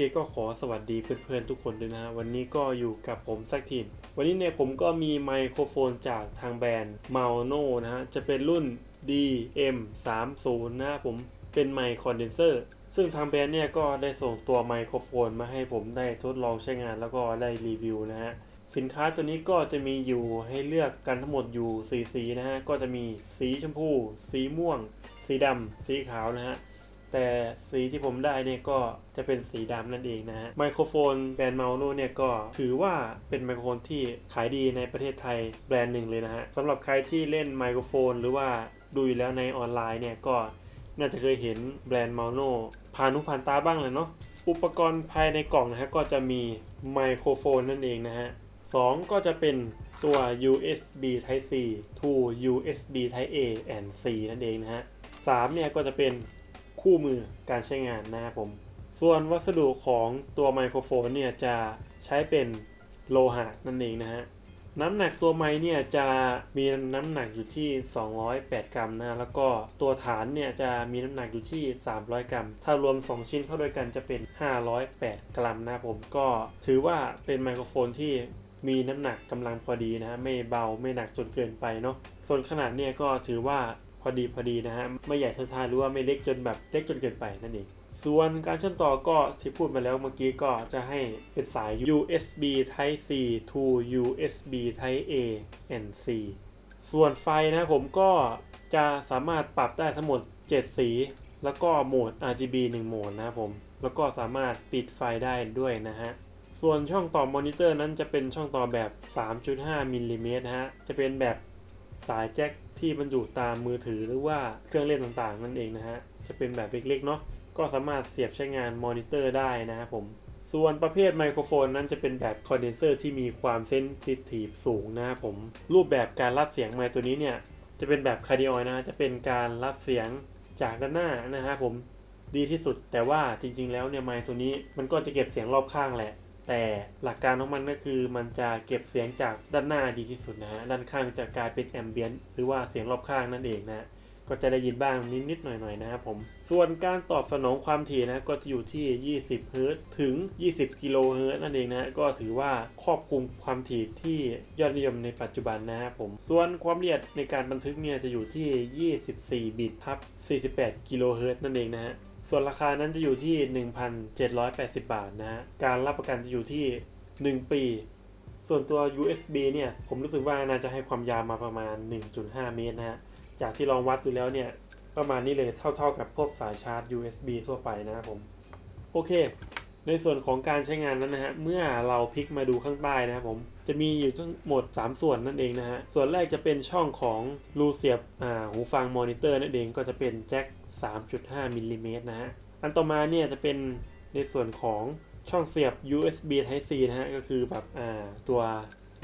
เคก็ขอสวัสดีเพื่อนๆทุกคนด้วยนะฮะวันนี้ก็อยู่กับผมสักทีนวันนี้เนี่ยผมก็มีไมโครโฟนจากทางแบรนด์ m a n o นะฮะ จะเป็นรุ่น DM30 นะฮะผมเป็นไมค์คอนเดนเซอร์ ซึ่งทางแบรนด์เนี่ยก็ได้ส่งตัวไมโครโฟนมาให้ผมได้ทดลองใช้งานแล้วก็ได้รีวิวนะฮะ สินค้าตัวนี้ก็จะมีอยู่ให้เลือกกันทั้งหมดอยู่สีสีนะฮะ ก็จะมีสีชมพู สีม่วง สีดำสีขาวนะฮะ แต่สีที่ผมได้เนี่ยก็จะเป็นสีดำนั่นเองนะฮะไมโครโฟนแบรนด์เมาโนเนี่ยก็ถือว่าเป็นไมโครโฟนที่ขายดีในประเทศไทยแบรนด์หนึ่งเลยนะฮะสำหรับใครที่เล่นไมโครโฟน หรือว่าดูอยู่แล้วในออนไลน์เนี่ยก็น่าจะเคยเห็นแบรนด์เมาโนผ่านหูผ่านตาบ้างเลยเนาะอุปกรณ์ภายในกล่องนะฮะก็จะมีไมโครโฟนนั่นเองนะฮะ2ก็จะเป็นตัว USB Type C to USB Type A and C นั่นเองนะฮะ3เนี่ยก็จะเป็น คู่มือการใช้งานนะครับผม ส่วนวัสดุของตัวไมโครโฟนเนี่ยจะใช้เป็นโลหะนั่นเองนะฮะน้ำหนักตัวไม้เนี่ยจะมีน้ำหนักอยู่ที่ 208 กรัมนะ แล้วก็ตัวฐานเนี่ยจะมีน้ำหนักอยู่ที่ 300 กรัม ถ้ารวม 2 ชิ้นเข้าด้วยกันจะเป็น 508 กรัมนะครับผมก็ถือว่าเป็นไมโครโฟนที่มีน้ำหนักกำลังพอดีนะฮะไม่เบาไม่หนักจนเกินไปเนาะส่วนขนาดเนี่ยก็ถือว่า พอดีพอดีนะฮะไม่ใหญ่เท่าทาหรือว่าไม่เล็กจนแบบเล็กจนเกินไปนั่นเองส่วนการเชื่อมต่อก็ที่พูดมาแล้วเมื่อกี้ก็จะให้เป็นสาย USB Type C to USB Type A and C ส่วนไฟนะผมก็จะสามารถปรับได้ทั้งหมด 7 สี แล้วก็โหมด RGB 1 โหมดนะครับผม แล้วก็สามารถปิดไฟได้ด้วยนะฮะ ส่วนช่องต่อมอนิเตอร์นั้นจะเป็นช่องต่อแบบ 3.5มิลลิเมตรนะฮะ จะเป็นแบบ สายแจ็คที่บรรจุตามมือถือหรือว่าเครื่องเล่นต่างๆ นั่นเองนะฮะ จะเป็นแบบเล็กๆเนาะ ก็สามารถเสียบใช้งานมอนิเตอร์ได้นะครับผม ส่วนประเภทไมโครโฟนนั้นจะเป็นแบบคอนเดนเซอร์ที่มีความเซนซิทีฟสูงนะครับผม รูปแบบการรับเสียงไมค์ตัวนี้เนี่ยจะเป็นแบบคาร์ดิออยนะฮะจะเป็นการรับเสียงจากด้านหน้านะฮะผมดีที่สุดแต่ว่าจริง ๆ แล้วเนี่ยไมค์ตัวนี้มันก็จะเก็บเสียงรอบข้างแหละ แต่หลักการของมันก็คือมันจะเก็บเสียงจากด้านหน้าดีที่สุดนะฮะด้านข้างจะกลายเป็นแอมเบียนหรือว่าเสียงรอบข้างนั่นเองนะก็จะได้ยินบ้างนิดๆหน่อยๆนะครับผม ส่วนการตอบสนองความถี่นะก็จะอยู่ที่ 20 เฮิรตซ์ถึง 20 กิโลเฮิรตซ์นั่นเองนะก็ถือว่าครอบคลุมความถี่ที่ยอดนิยมในปัจจุบันนะครับผม ส่วนความละเอียดในการบันทึกเนี่ยจะอยู่ที่ 24 บิตทับ 48 กิโลเฮิรตซ์นั่นเองนะฮะ ส่วนราคานั้นจะอยู่ที่ 1,780 บาทนะฮะ การรับประกันจะอยู่ที่ 1 ปี ส่วนตัว USB เนี่ย ผมรู้สึกว่าน่าจะให้ความยาวมาประมาณ 1.5 เมตรนะฮะ จากที่ลองวัดดูแล้วเนี่ย ประมาณนี้เลยเท่าๆกับพวกสายชาร์จ USB ทั่วไปนะครับผม โอเค ในส่วนของการใช้งานนั้นนะฮะ เมื่อเราพลิกมาดูข้างใต้นะครับผม จะมีอยู่ทั้งหมด 3 ส่วนนั่นเองนะฮะ ส่วนแรกจะเป็นช่องของรูเสียบอ่าหูฟังมอนิเตอร์นั่นเอง ก็จะเป็นแจ็ค 3.5มิลลิเมตรนะฮะ อันต่อมาเนี่ยจะเป็นในส่วนของช่องเสียบ USB Type C นะฮะ ก็คือแบบอ่าตัว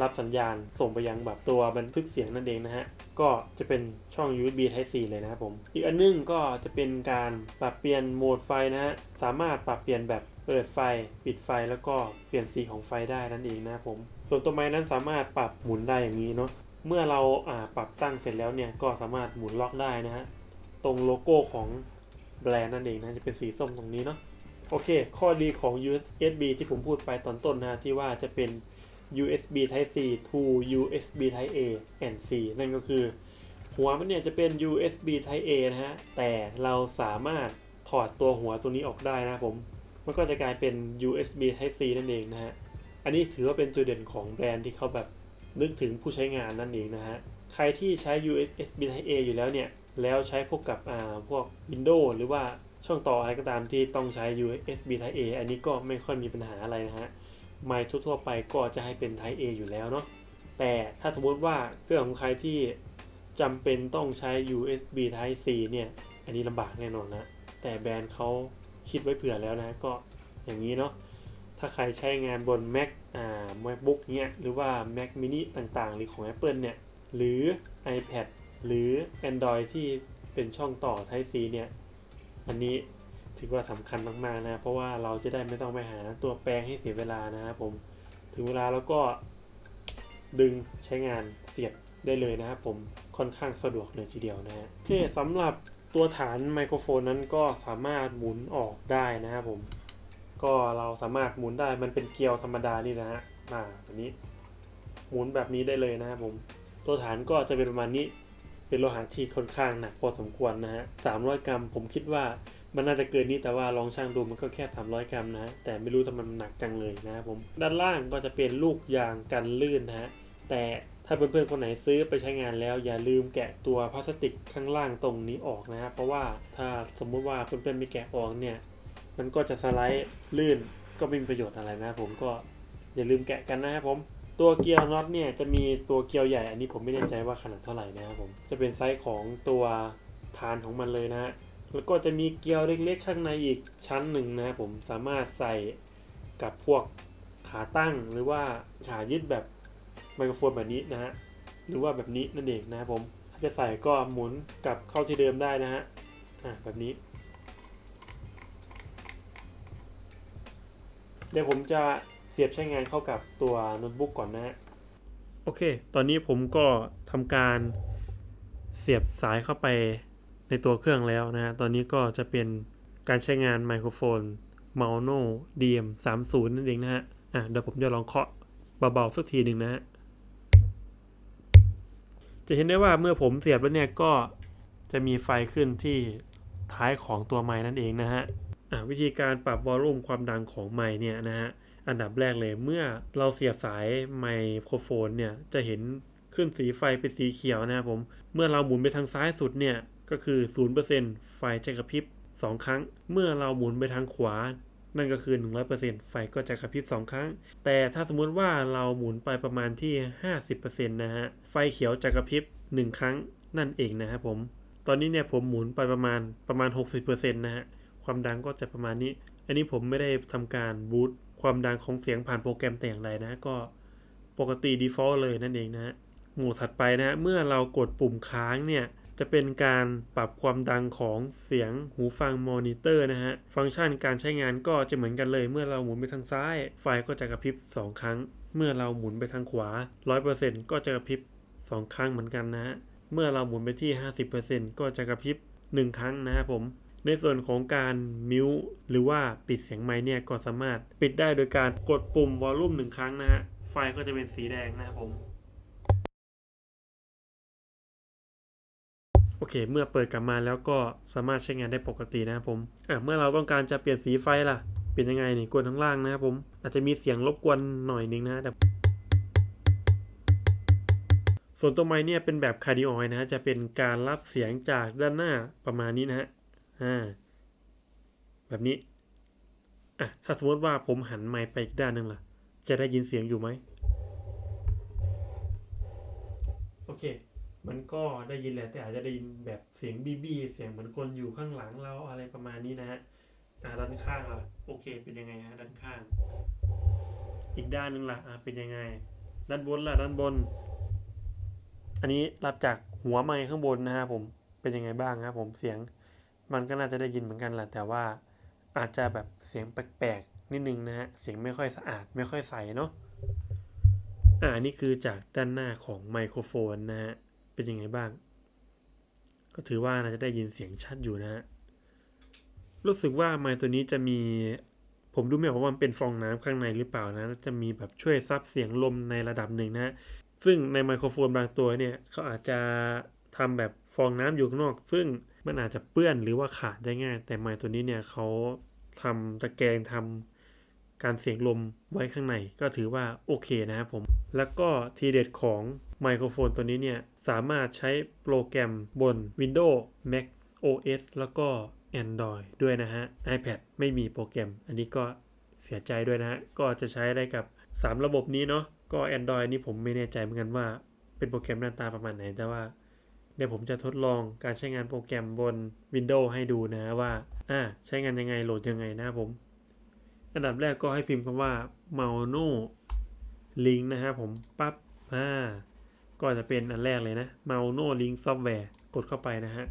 รับสัญญาณส่งไปยังแบบตัวบันทึกเสียงนั่นเองนะฮะ ก็จะเป็นช่อง USB Type C เลยนะครับผม อีกอันนึงก็จะเป็นการปรับเปลี่ยนโหมดไฟนะฮะ สามารถปรับเปลี่ยนแบบเปิดไฟ ปิดไฟแล้วก็เปลี่ยนสีของไฟได้นั่นเองนะครับผม ส่วนตัวไม้นั้นสามารถปรับหมุนได้อย่างนี้เนาะ เมื่อเราอ่าปรับตั้งเสร็จแล้วเนี่ยก็สามารถหมุนล็อกได้นะฮะ ตรงโลโก้ของแบรนด์นั่นเองนะจะเป็นสีส้มตรงนี้เนาะโอเค ข้อดีของ USB ที่ผมพูดไปตอนต้นนะที่ว่าจะเป็น USB Type C to USB Type A and C นั่นก็คือ หัวมันเนี่ยจะเป็น USB Type A นะฮะ แต่เราสามารถถอดตัวหัวตัวนี้ออกได้นะผม มันก็จะกลายเป็น USB Type C นั่นเองนะฮะ อันนี้ถือว่าเป็นจุดเด่นของแบรนด์ที่เขาแบบนึกถึงผู้ใช้งานนั่นเองนะฮะ ใครที่ใช้ USB Type A อยู่แล้วเนี่ย แล้วใช้พวกกับอ่าพวก Windows หรือว่าช่องต่ออะไรก็ตามที่ต้องใช้ USB Type A อันนี้ก็ไม่ค่อยมีปัญหาอะไรนะฮะไมค์ทั่วๆไปก็จะให้เป็น Type A อยู่แล้วเนาะแต่ถ้าสมมติว่าเครื่องของใครที่จำเป็นต้องใช้ USB Type C เนี่ย อันนี้ลำบากแน่นอนนะ แต่แบรนด์เขาคิดไว้เผื่อแล้วนะ ก็อย่างนี้เนาะ ถ้าใครใช้งานบน Mac อ่า MacBook เนี่ย หรือว่า Mac mini ต่างๆ หรือของ Apple เนี่ย หรือ iPad หรือ Android ที่เป็นช่องต่อ Type C เนี่ย อันนี้ถือว่าสำคัญมากๆนะ เพราะว่าเราจะได้ไม่ต้องไปหาตัวแปลงให้เสียเวลานะครับผม ถึงเวลาแล้วก็ดึงใช้งานเสียบได้เลยนะครับผม ค่อนข้างสะดวกเลยทีเดียวนะฮะโอเคสำหรับตัวฐานไมโครโฟนนั้นก็สามารถหมุนออกได้นะครับผม ก็เราสามารถหมุนได้ มันเป็นเกลียวธรรมดานี่นะฮะ มาอันนี้ หมุนแบบนี้ได้เลยนะครับผม ตัวฐานก็จะเป็นประมาณนี้ เป็นโลหะที่ค่อนข้างหนักพอสมควรนะฮะ300กรัม ผมคิดว่ามันน่าจะเกินนี้แต่ว่าลองช่างดูมันก็แค่ 300 กรัมนะฮะแต่ไม่รู้ทำไมมันหนักจังเลยนะครับผมด้านล่างก็จะเป็นลูกยางกันลื่นนะฮะแต่ถ้าเพื่อนๆคนไหนซื้อไปใช้งานแล้วอย่าลืมแกะตัวพลาสติกข้างล่างตรงนี้ออกนะครับเพราะว่าถ้าสมมุติว่าเพื่อนๆไม่แกะออกเนี่ยมันก็จะสไลด์ลื่นก็ไม่มีประโยชน์อะไรนะผมก็อย่าลืมแกะกันนะครับผม ตัวเกียร์น็อตเนี่ยจะมีตัวเกียร์ใหญ่ อันนี้ผมไม่แน่ใจว่าขนาดเท่าไหร่นะครับผมจะเป็นไซส์ของตัวฐานของมันเลยนะฮะแล้วก็จะมีเกียร์เล็กๆข้างในอีกชั้นหนึ่งนะครับผมสามารถใส่กับพวกขาตั้งหรือว่าขายึดแบบไมโครโฟนแบบนี้นะฮะหรือว่าแบบนี้นั่นเองนะครับผมถ้าจะใส่ก็หมุนกลับเข้าที่เดิมได้นะฮะอะแบบนี้เดี๋ยวผมจะ เสียบใช้งานเข้ากับตัวโน้ตบุ๊กก่อนนะฮะโอเค ตอนนี้ผมก็ทำการเสียบสายเข้าไปในตัวเครื่องแล้วนะฮะ ตอนนี้ก็จะเป็นการใช้งานไมโครโฟน m a u n o DM 3 0 นั่นเองนะฮะ อะเดี๋ยวผมจะลองเคาะเบาๆสักทีหนึ่งนะฮะ จะเห็นได้ว่าเมื่อผมเสียบแล้วเนี่ยก็จะมีไฟขึ้นที่ท้ายของตัวไม้นั่นเองนะฮะ อะวิธีการปรับวอลลุ่มความดังของไมค์เนี่ยนะฮะ อันดับแรกเลยเมื่อเราเสียบสายไมโครโฟนเนี่ยจะเห็นขึ้นสีไฟเป็นสีเขียวนะครับผม เมื่อเราหมุนไปทางซ้ายสุดเนี่ยก็คือ 0%ไฟจะกระพริบ 2 ครั้ง เมื่อเราหมุนไปทางขวา นั่นก็คือ 100%ไฟก็จะกระพริบ 2 ครั้ง แต่ถ้าสมมุติว่าเราหมุนไปประมาณที่ 50%นะฮะ ไฟเขียวจะกระพริบ 1 ครั้งนั่นเองนะครับผม ตอนนี้เนี่ยผมหมุนไปประมาณประมาณ 60%นะฮะ ความดังก็จะประมาณนี้ อันนี้ผมไม่ได้ทำการบูต ความดังของเสียงผ่านโปรแกรมแต่อย่างใดนะ ก็ปกติ default เลยนั่นเองนะหมู่ถัดไปนะฮะเมื่อเรากดปุ่มค้างเนี่ยจะเป็นการปรับความดังของเสียงหูฟังมอนิเตอร์นะฮะ ฟังก์ชันการใช้งานก็จะเหมือนกันเลย เมื่อเราหมุนไปทางซ้าย ไฟก็จะกระพริบ 2 ครั้ง เมื่อเราหมุนไปทางขวา 100%ก็จะกระพริบ 2 ครั้งเหมือนกันนะฮะ เมื่อเราหมุนไปที่ 50%ก็จะกระพริบ 1 ครั้งนะครับผม ในส่วนของการมิวหรือว่าปิดเสียงไมค์เนี่ยก็สามารถปิดได้โดยการกดปุ่มวอลลุ่มหนึ่งครั้งนะฮะไฟก็จะเป็นสีแดงนะครับผมโอเค เมื่อเปิดกลับมาแล้วก็สามารถใช้งานได้ปกตินะครับผม อะ เมื่อเราต้องการจะเปลี่ยนสีไฟล่ะ เป็นยังไงนี่กดข้งล่างนะครับผม อาจจะมีเสียงรบกวนหน่อยนึงนะแต่ ส่วนตัวไม้เนี่ยเป็นแบบคาร์ดิออยนะฮะจะเป็นการรับเสียงจากด้านหน้าประมาณนี้นะฮะ อ่าแบบนี้อะถ้าสมมติว่าผมหันไมค์ไปอีกด้านหนึ่งล่ะ จะได้ยินเสียงอยู่ไหมโอเค มันก็ได้ยินแหละแต่อาจจะได้ยินแบบเสียงบีบีเสียงเหมือนคนอยู่ข้างหลังเราอะไรประมาณนี้นะฮะอ่าด้านข้างล่ะโอเค เป็นยังไงฮะด้านข้าง อีกด้านหนึ่งล่ะอ่าเป็นยังไง ด้านบนล่ะด้านบน อันนี้รับจากหัวไมค์ข้างบนนะครับผมเป็นยังไงบ้างครับผมเสียง มันก็น่าจะได้ยินเหมือนกันแหละแต่ว่าอาจจะแบบเสียงแปลกๆนิดนึงนะฮะเสียงไม่ค่อยสะอาดไม่ค่อยใสเนาะอ่านี่คือจากด้านหน้าของไมโครโฟนนะฮะเป็นยังไงบ้าง ก็ถือว่าน่าจะได้ยินเสียงชัดอยู่นะฮะรู้สึกว่าไมค์ตัวนี้จะมีผมดูไม่ออกว่ามันเป็นฟองน้ำข้างในหรือเปล่านะจะมีแบบช่วยซับเสียงลมในระดับหนึ่งนะฮะซึ่งในไมโครโฟนบางตัวเนี่ยเขาอาจจะทำแบบฟองน้ำอยู่ข้างนอก ซึ่ง มันอาจจะเปื้อนหรือว่าขาดได้ง่าย แต่ไมค์ตัวนี้เนี่ยเขาทำตะแกรงทำการเสียงลมไว้ข้างในก็ถือว่าโอเคนะครับผม แล้วก็ทีเด็ดของไมโครโฟนตัวนี้เนี่ย สามารถใช้โปรแกรมบน Windows Mac OS แล้วก็ Android ด้วยนะฮะ iPad ไม่มีโปรแกรม อันนี้ก็เสียใจด้วยนะฮะ ก็จะใช้ได้กับ 3 ระบบนี้เนาะก็ Android นี่ผมไม่แน่ใจเหมือนกันว่าเป็นโปรแกรมหน้าตาประมาณไหนแต่ว่า เดี๋ยวผมจะทดลองการใช้งานโปรแกรมบน Windows ให้ดูนะว่าอ่าใช้งานยังไงโหลดยังไงนะผม อันดับแรกก็ให้พิมพ์คำว่า m a n o link นะครับผมปั๊บอ่าก็จะเป็นอันแรกเลยนะ m a n o link software กดเข้าไปนะฮะ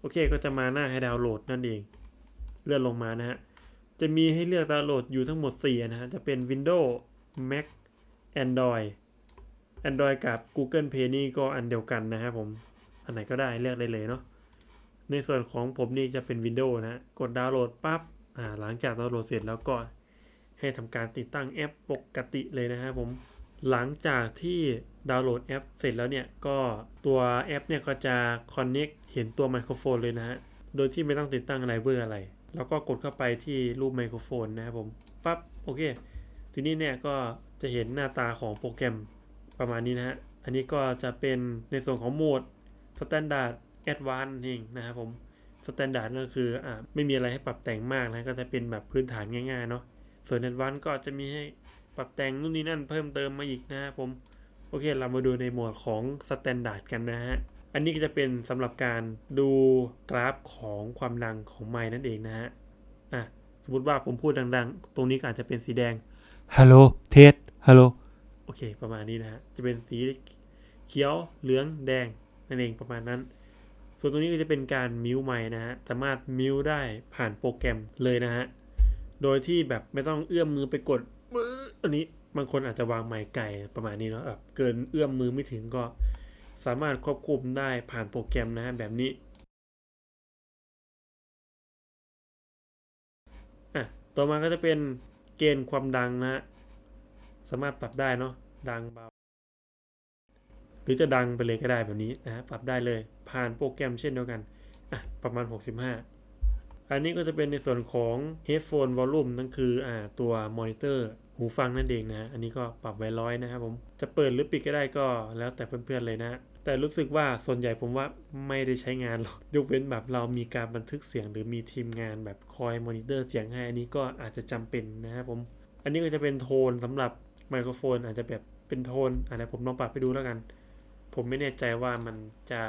โอเคก็จะมาหน้าให้ดาวน์โหลดนั่นเอง เลื่อนลงมานะฮะ จะมีให้เลือกดาวน์โหลดอยู่ทั้งหมด4นะฮะ จะเป็น Windows Mac Android Android กับ Google Play นี่ก็อันเดียวกันนะครับผม นไหนก็ได้เลือกได้เลยเนาะในส่วนของผมนี่จะเป็น Windows นะกดดาวน์โหลดปั๊บอ่าหลังจากดาวน์โหลดเสร็จแล้วก็ให้ทำการติดตั้งแอปปกติเลยนะครับผมหลังจากที่ดาวน์โหลดแอปเสร็จแล้วเนี่ยก็ตัวแอปเนี่ยก็จะ connect เห็นตัวไมโครโฟนเลยนะฮะโดยที่ไม่ต้องติดตั้งไรเวอร์อะไร แล้วก็กดเข้าไปที่รูปไมโครโฟนนะครับผมปั๊บโอเค ทีนี้เนี่ยก็จะเห็นหน้าตาของโปรแกรมประมาณนี้นะฮะอันนี้ก็จะเป็นในส่วนของโหมด Standard Advanced เองนะครับผม Standard ก็คืออ่าไม่มีอะไรให้ปรับแต่งมากนะก็จะเป็นแบบพื้นฐานง่ายๆเนาะส่วน Advanced ก็จะมีให้ปรับแต่งนู่นนี่นั่นเพิ่มเติมมาอีกนะครับผมโอเค เรามาดูในโหมดของ Standard กันนะฮะอันนี้ก็จะเป็นสำหรับการดูกราฟของความดังของไม้นั่นเองนะฮะอะสมมติว่าผมพูดดังๆ ตรงนี้ก็อาจจะเป็นสีแดง ฮัลโหล เทส ฮัลโหล โอเค ประมาณนี้นะฮะ จะเป็นสีเขียว เหลือง แดง นั่นเองประมาณนั้น ส่วนตรงนี้ก็จะเป็นการมิวไม้นะฮะ สามารถมิวได้ผ่านโปรแกรมเลยนะฮะ โดยที่แบบไม่ต้องเอื้อมมือไปกดอันนี้บางคนอาจจะวางไม้ไก่ประมาณนี้เนาะแบบเกินเอื้อมมือไม่ถึงก็ สามารถควบคุมได้ผ่านโปรแกรมนะฮะแบบนี้อะต่อมาก็จะเป็นเกณฑ์ความดังนะฮะสามารถปรับได้เนาะดังเบา หรือจะดังไปเลยก็ได้แบบนี้นะปรับได้เลยผ่านโปรแกรมเช่นเดียวกันอะประมาณ 65 อันนี้ก็จะเป็นในส่วนของ headphone volume นั่นคืออ่าตัวมอนิเตอร์หูฟังนั่นเองนะฮะอันนี้ก็ปรับไว้ร้อยนะครับผมจะเปิดหรือปิดก็ได้ก็แล้วแต่เพื่อนๆเลยนะ แต่รู้สึกว่าส่วนใหญ่ผมว่าไม่ได้ใช้งานหรอกยกเว้นแบบเรามีการบันทึกเสียง หรือมีทีมงานแบบคอยมอนิเตอร์เสียงให้อันนี้ก็อาจจะจำเป็นนะครับผมอันนี้ก็จะเป็นโทนสำหรับไมโครโฟนอาจจะแบบเป็นโทนอะเดี๋ยวผมลองปรับไปดูแล้วกัน ผมไม่แน่ใจว่ามันจะ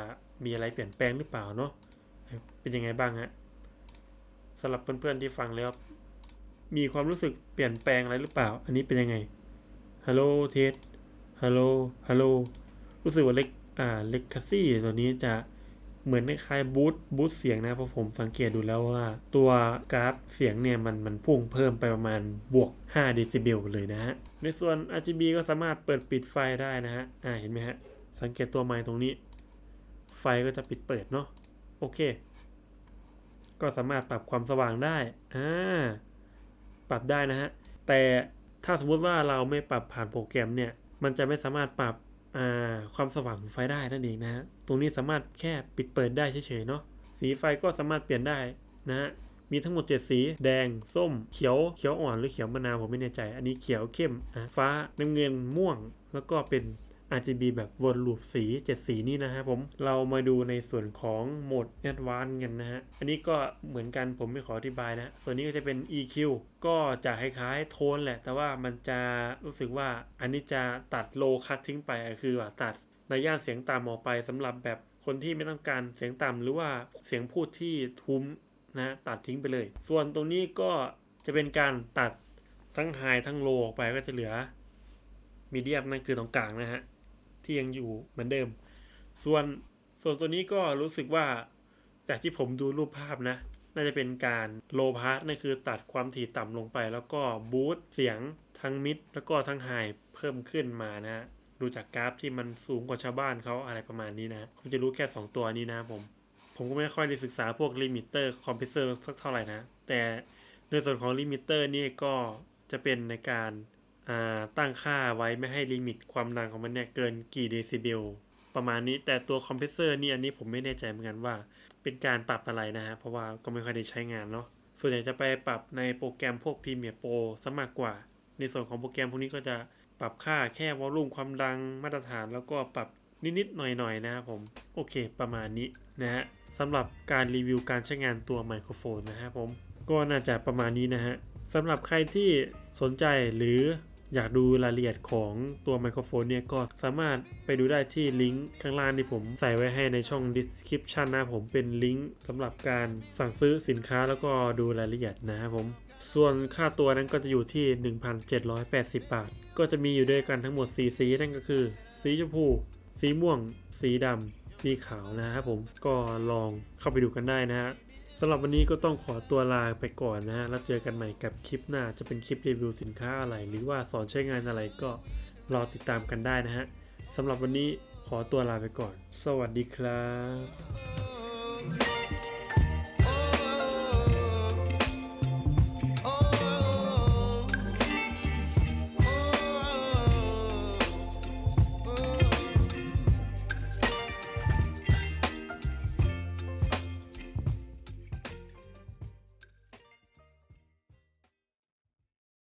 มีอะไรเปลี่ยนแปลงหรือเปล่าเนาะเป็นยังไงบ้างฮะสำหรับเพื่อนๆที่ฟังแล้ว มีความรู้สึกเปลี่ยนแปลงอะไรหรือเปล่า อันนี้เป็นยังไงฮัลโหลเทสฮัลโหลฮัลโหลรู้สึกว่าเล็กอ่าเล็กคัสซี่ตัวนี้จะเหมือนคล้ายบูทบูทเสียงนะเพราะผมสังเกตดูแล้วว่า ตัวกราฟเสียงเนี่ยมันมันพุ่งเพิ่มไปประมาณบวก 5 เดซิเบลเลยนะฮะ ในส่วน RGB ก็สามารถเปิดปิดไฟได้นะฮะ อ่าเห็นไหมฮะ สังเกตตัวไม้ตรงนี้ ไฟก็จะปิดเปิดเนาะโอเค ก็สามารถปรับความสว่างได้อ่าปรับได้นะฮะ แต่ถ้าสมมุติว่าเราไม่ปรับผ่านโปรแกรมเนี่ย มันจะไม่สามารถปรับอ่าความสว่างของไฟได้นั่นเองนะฮะ ตรงนี้สามารถแค่ปิดเปิดได้เฉยๆเนาะ สีไฟก็สามารถเปลี่ยนได้นะฮะ มีทั้งหมด 7 สี แดง ส้ม เขียว เขียวอ่อนหรือเขียวมะนาวผมไม่แน่ใจ อันนี้เขียวเข้ม ฟ้า น้ำเงิน ม่วง แล้วก็เป็น RGB แบบวนลูปสี 7 สีนี่นะครับผมเรามาดูในส่วนของโหมด Advanced กันนะฮะ อันนี้ก็เหมือนกันผมไม่ขออธิบายนะ ส่วนนี้ก็จะเป็น EQ ก็จะคล้ายๆโทนแหละ แต่ว่ามันจะรู้สึกว่าอันนี้จะตัดโลคั t ทิ้งไปคือว่าตัดในย่านเสียงต่ำออกไปสำหรับแบบคนที่ไม่ต้องการเสียงต่ำหรือว่าเสียงพูดที่ทุ้มนะฮะตัดทิ้งไปเลย ส่วนตรงนี้ก็จะเป็นการตัดทั้งไฮทั้งโลออกไปก็จะเหลือมีเดียมนั่นคือตรงกลางนะฮะ ที่ยังอยู่เหมือนเดิม ส่วนส่วนตัวนี้ก็รู้สึกว่าจากที่ผมดูรูปภาพนะ น่าจะเป็นการโลพาร์ตนั่นคือตัดความถี่ต่ำลงไป แล้วก็บูสต์เสียงทั้งมิดแล้วก็ทั้งไฮเพิ่มขึ้นมานะฮะดูจากกราฟที่มันสูงกว่าชาวบ้านเขาอะไรประมาณนี้นะผมจะรู้แค่ 2 ตัวนี้นะผม ผมก็ไม่ค่อยได้ศึกษาพวกลิมิเตอร์คอมเพรสเซอร์สักเท่าไหร่นะ แต่ในส่วนของลิมิเตอร์นี่ก็จะเป็นในการ ตั้งค่าไว้ไม่ให้ลิมิตความดังของมันเนี่ยเกินกี่เดซิเบลประมาณนี้แต่ตัวคอมเพรสเซอร์นี่อันนี้ผมไม่แน่ใจเหมือนกันว่าเป็นการปรับอะไรนะฮะเพราะว่าก็ไม่ค่อยได้ใช้งานเนาะส่วนใหญ่จะไปปรับในโปรแกรมพวก Premiere Pro ซะมากกว่า ในส่วนของโปรแกรมพวกนี้ก็จะปรับค่าแค่วอลลุ่มความดังมาตรฐาน แล้วก็ปรับนิดๆหน่อยๆนะครับผมโอเค ประมาณนี้นะฮะสำหรับการรีวิวการใช้งานตัวไมโครโฟนนะฮะผมก็น่าจะประมาณนี้นะฮะสำหรับใครที่สนใจหรือ อยากดูรายละเอียดของตัวไมโครโฟนเนี่ยก็สามารถไปดูได้ที่ลิงก์ข้างล่างที่ผมใส่ไว้ให้ในช่อง description นะผมเป็นลิงก์สำหรับการสั่งซื้อสินค้าแล้วก็ดูรายละเอียดนะครับผม ส่วนค่าตัวนั้นก็จะอยู่ที่ 1,780 บาท ก็จะมีอยู่ด้วยกันทั้งหมด4สีนั่นก็คือ สีชมพู สีม่วง สีดำสีขาวนะครับผมก็ลองเข้าไปดูกันได้นะฮะำหรับวันนี้ก็ต้องขอตัวลาไปก่อนนะฮะ แล้วเจอกันใหม่กับคลิปหน้า จะเป็นคลิปรีวิวสินค้าอะไร หรือว่าสอนใช้งานอะไรก็รอติดตามกันได้นะฮะสำหรับวันนี้ขอตัวลาไปก่อน สวัสดีครับ